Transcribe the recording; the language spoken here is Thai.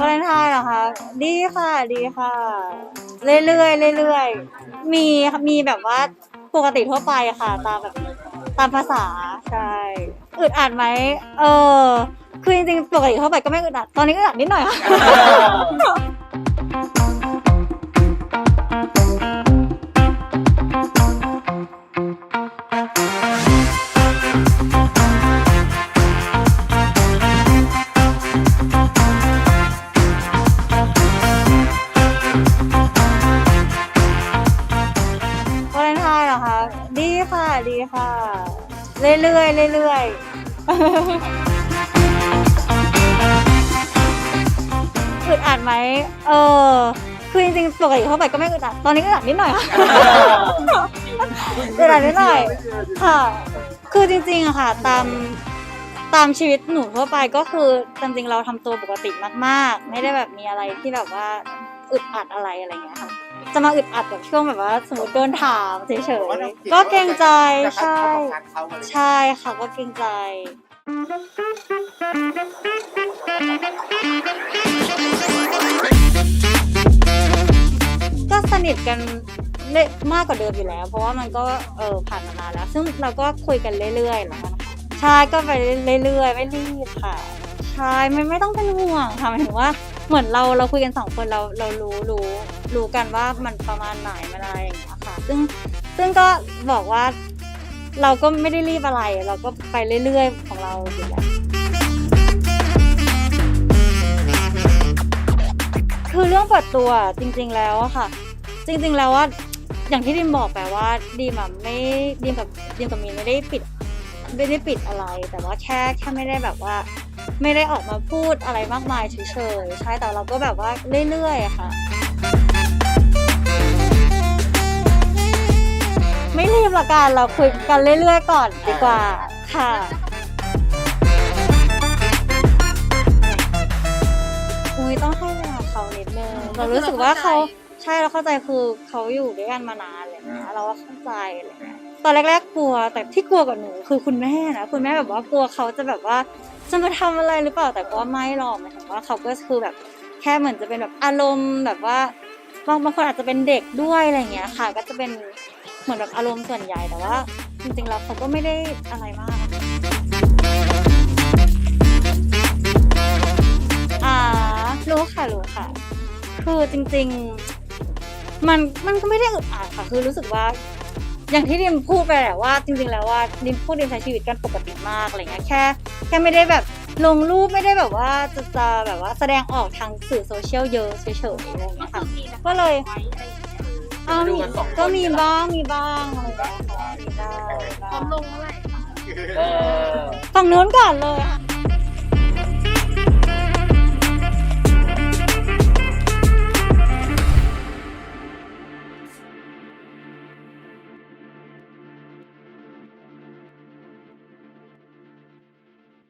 วาเลนไทน์เหรอคะ ดีค่ะ ดีค่ะ เรื่อยๆเรื่อยๆ มีมีแบบว่าปกติทั่วไปค่ะ ตามแบบตามภาษา ใช่ อึดอัดไหม เออ คือจริงๆ ปกติทั่วไปก็ไม่อึดอัด ตอนนี้อึดอัดนิดหน่อยค่ะ ค่ะดีค่ะ เรื่อยๆเรื่อยๆอึดอัดไหมเออคือจริงๆปกติทั่วไปก็ไม่อึดอัดตอนนี้อึดอัดนิดหน่อยค่ะอึดอัดนิดหน่อยค่ะ คือจริงๆอะค่ะ ตามตามชีวิตหนูทั่วไปก็คือจริงๆเราทำตัวปกติมากๆ ไม่ได้แบบมีอะไรที่แบบว่าอึดอัดอะไรอะไรอย่างเงี้ยค่ะ จะมาอึดอัดแบบช่วงแบบว่า สมมติโดนถามเฉยๆก็เกรงใจใช่ ใช่ค่ะก็เกรงใจ ก็สนิทกันเละมากกว่าเดิมอยู่แล้ว เพราะว่ามันก็เออผ่านมานานแล้ว ซึ่งเราก็คุยกันเรื่อยๆแล้วกันค่ะใช่ก็ไปเรื่อยๆไม่รีบค่ะใช่ไม่ไม่ต้องเป็นห่วงค่ะหมายถึงว่า เหมือนเราเราคุยกันสองคนเราเรารู้รู้รู้กันว่ามันประมาณไหนมันอะไรอย่างเงี้ยค่ะ ซึ่งซึ่งก็บอกว่าเราก็ไม่ได้รีบอะไร เราก็ไปเรื่อยๆ ของเราอยู่แล้วคือเรื่องเปิดตัวจริง ๆ แล้วอะค่ะ จริง ๆ แล้วว่าอย่างที่ดิมบอกไปลว่าดิมอะไม่ดิมกับดิมกับมีนไม่ได้ปิดไม่ได้ปิดอะไร แต่ว่าแค่แค่ไม่ได้แบบว่า ไม่ได้ออกมาพูดอะไรมากมายเฉยๆใช่แต่เราก็แบบว่าเรื่อยๆอะค่ะ ไม่รีบละกันเราคุยกันเรื่อย ๆ ก่อนดีกว่าค่ะอุ้ยต้องให้เวลาเขานิดนึงเรารู้สึกว่าเขาใช่เราเข้าใจคือเขาอยู่ด้วยกันมานานอะไรเงี้ยเราก็เข้าใจอะไรเงี้ย ตอนแรกๆกลัวแต่ที่กลัวกับหนูคือคุณแม่นะคุณแม่แบบว่ากลัวเขาจะแบบว่าจะมาทำอะไรหรือเปล่าแต่ก็ไม่หรอกหมายถึงว่าเขาก็คือแบบแค่เหมือนจะเป็นแบบอารมณ์แบบว่าบางบางคนอาจจะเป็นเด็กด้วยอะไรเงี้ยค่ะ ก็จะเป็นเหมือนแบบอารมณ์ส่วนใหญ่แต่ว่า จริงๆแล้วเขาก็ไม่ได้อะไรมากอ่ารู้ค่ะรู้ค่ะ คือจริง ๆ มันมันก็ไม่ได้อึดอัดค่ะ คือรู้สึกว่า อย่างที่ดิมพูดไปแหละว่าจริงๆแล้วว่าดิมพูดดิมใช้ชีวิตกันปกติมากอะไรเงี้ยแค่แค่ไม่ได้แบบลงรูปไม่ได้แบบว่าจะจะแบบว่าแสดงออกทางสื่อโซเชียลเยอะเฉยๆอะไรเงี้ยค่ะก็เลยอ้าวมีก็มีบ้างมีบ้างอะไรอย่างเงี้ยค่ะมีบ้างมีบ้างพร้อมลงเมื่อไหร่เออฝั่งนู้นก่อนเลยค่ะ